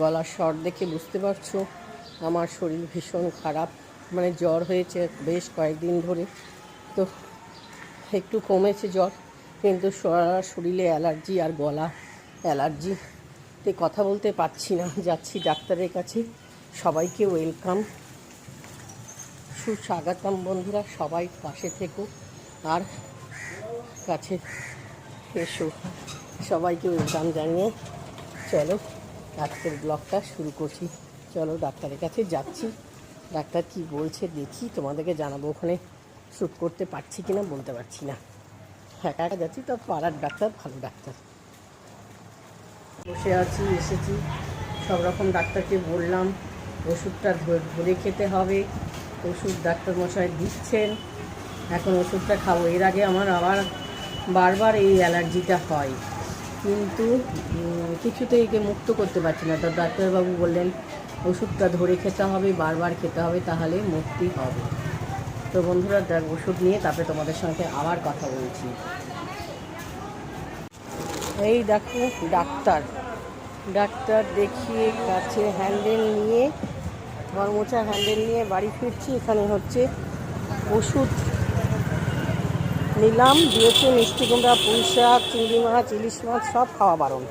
গলার স্বর দেখে বুঝতে পারছ, আমার শরীর ভীষণ খারাপ। মানে জ্বর হয়েছে বেশ কয়েকদিন ধরে। তো একটু কমেছে জ্বর, কিন্তু শরীরে অ্যালার্জি আর গলা অ্যালার্জি তে কথা বলতে পারছি না। যাচ্ছি ডাক্তারের কাছে। সবাইকে ওয়েলকাম। সুস্বাগতম বন্ধুরা, সবাই পাশে থেকো আর কাছে এসো। সবাইকে ওয়েলকাম জানিয়ে চলো। আজকের ব্লগটা শুরু করছি। চলো ডাক্তারের কাছে যাচ্ছি। ডাক্তার কি বলছে দেখি, তোমাদেরকে জানাব ওখানে শ্যুট করতে পারছি কিনা বলতে পারছি না। একা একা যাচ্ছি, তো পাড়ার ডাক্তার ভালো ডাক্তার। বসে আছি, এসেছি। সব রকম ডাক্তারকে বললাম, ওষুধটা ধরে খেতে হবে। ওষুধ ডাক্তার মশাই দিচ্ছেন। এখন ওষুধটা খাব। এর আগে আমার আবার বারবার এই অ্যালার্জিটা হয়। কিন্তু কিছুতেই একে মুক্ত করতে পারছি না। তো ডাক্তারবাবু বললেন, ওষুধটা ধরে খেতে হবে, বারবার খেতে হবে, তাহলে মুক্তি হবে। তো বন্ধুরা, দেখ, ওষুধ নিয়ে তারপরে তোমাদের সঙ্গে আবার কথা বলছি। এই দেখো, ডাক্তার। ডাক্তার দেখিয়ে কাছে হ্যান্ডেল নিয়ে গরমোচা হ্যান্ডেল নিয়ে বাড়ি ফিরছি। এখানে হচ্ছে ওষুধ নিলাম, দিয়েছে মিষ্টি কুমড়া, পুঁই শাক, চিংড়ি মাছ, ইলিশ মাছ, সব খাওয়া বারণ।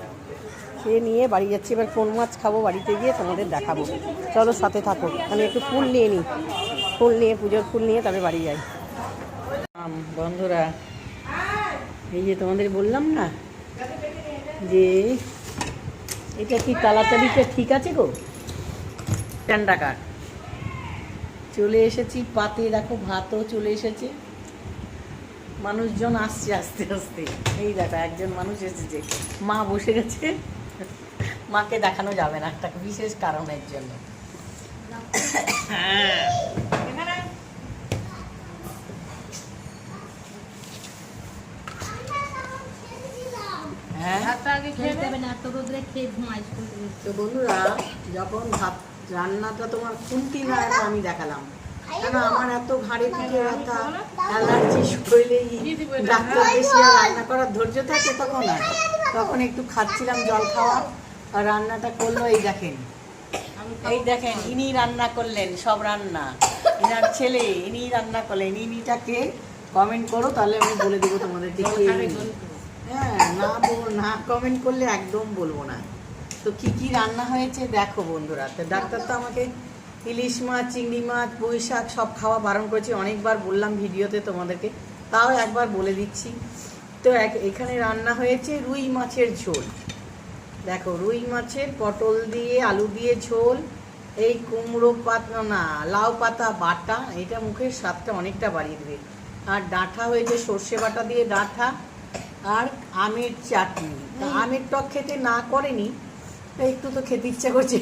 খেয়ে নিয়ে বাড়ি যাচ্ছি, এবার কোন মাছ খাব, বাড়িতে গিয়ে তোমাদের দেখাবো। চলো সাথে থাকো, আমি একটু ফুল নিয়ে নিই। ফুল নিয়ে, পুজোর ফুল নিয়ে তবে বাড়ি যাই। বন্ধুরা, এই যে তোমাদের বললাম না, যে এটা কি তাড়াতাড়িটা ঠিক আছে গো? টেন টাকার চলে এসেছি পাতে, দেখো ভাতও চলে এসেছে। মানুষজন আসছে আস্তে আস্তে। এই দেখো একজন মানুষ এসেছে। মা বসে গেছে। মাকে দেখানো যাবে না একটা বিশেষ কারণের জন্য। হ্যাঁ? না। তো বন্ধুরা যখন ভাত রান্নাটা তোমার খুন্তি নাড়াটা আমি দেখালাম। কেন আমার এত ঘাড়ে পিঠে ব্যথা? অ্যালার্জি শরীরে ডাক্তার বেশি রান্না করার ধৈর্য থাকে তখন আর। তখন একটু খাচ্ছিলাম জল খাওয়া আর রান্নাটা করল এই দেখেন। এই দেখেন ইনি রান্না করলেন সব রান্না। ইনার ছেলে ইনি রান্না করলেন। ইনিটাকে কমেন্ট করো তাহলে আমি বলে দেবো তোমাদেরকে কে হ্যাঁ না না কমেন্ট করলে একদম বলব না। তো কি কি রান্না হয়েছে দেখো বন্ধুরা। ডাক্তার তো আমাকে ইলিশ মাছ চিংড়ি মাছ পুঁই শাক সব খাওয়া বারণ করেছি। অনেকবার বললাম ভিডিওতে তোমাদেরকে তাও একবার বলে দিচ্ছি। তো এক এখানে রান্না হয়েছে রুই মাছের ঝোল। দেখো রুই মাছের পটল দিয়ে আলু দিয়ে ঝোল এই কুমড়ো পাতা না লাউ পাতা বাটা এটা মুখের স্বাদটা অনেকটা বাড়িয়ে দেবে। আর ডাঁটা হয়েছে সর্ষে বাটা দিয়ে ডাঁটা আর আমের চাটনি। আমের টক খেতে না করেনি তো একটু তো খেতে ইচ্ছা করছে।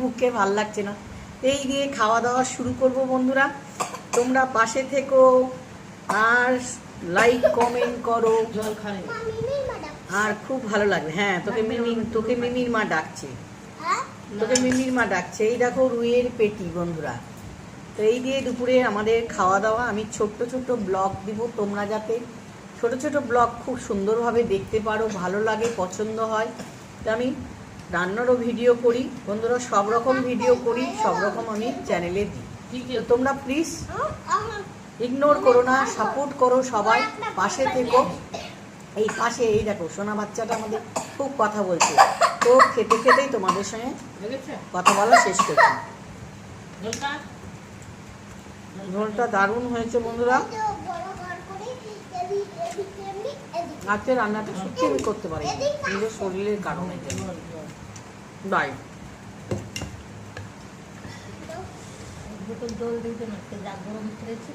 মুখে ভালো লাগছে না। এই দিয়ে খাওয়া দাওয়া শুরু করব বন্ধুরা। তোমরা পাশে থেকো আর লাইক কমেন্ট করো। জল খাবে। আর খুব ভালো লাগবে। হ্যাঁ তোকে মিমি তোকে মিমির মা ডাকছে। তোকে মিমির মা ডাকছে। এই দেখো রুইয়ের পেটি বন্ধুরা। তো এই দিয়ে দুপুরে আমাদের খাওয়া দাওয়া। আমি ছোট্ট ছোট্ট ব্লগ দিব তোমরা যাতে। ছোট ছোট ব্লগ খুব সুন্দরভাবে দেখতে পারো ভালো লাগে পছন্দ হয়। তো আমি রান্নারও ভিডিও করি বন্ধুরা সব রকম ভিডিও করি সব রকম আমি চ্যানেলে দিই। তোমরা প্লিজ ইগনোর করো না সাপোর্ট করো সবাই পাশে থেকো। এই পাশে এই দেখো সোনা বাচ্চাটা আমাদের খুব কথা বলছে। তো খেতে খেতেই তোমাদের সঙ্গে কথা বলা শেষ করছি। ঝোলটা দারুণ হয়েছে বন্ধুরা। আজকে রান্নাটা সত্যি আমি করতে পারি নিজের শরীরের কারণে বাই। জল দিতে না গরম করেছে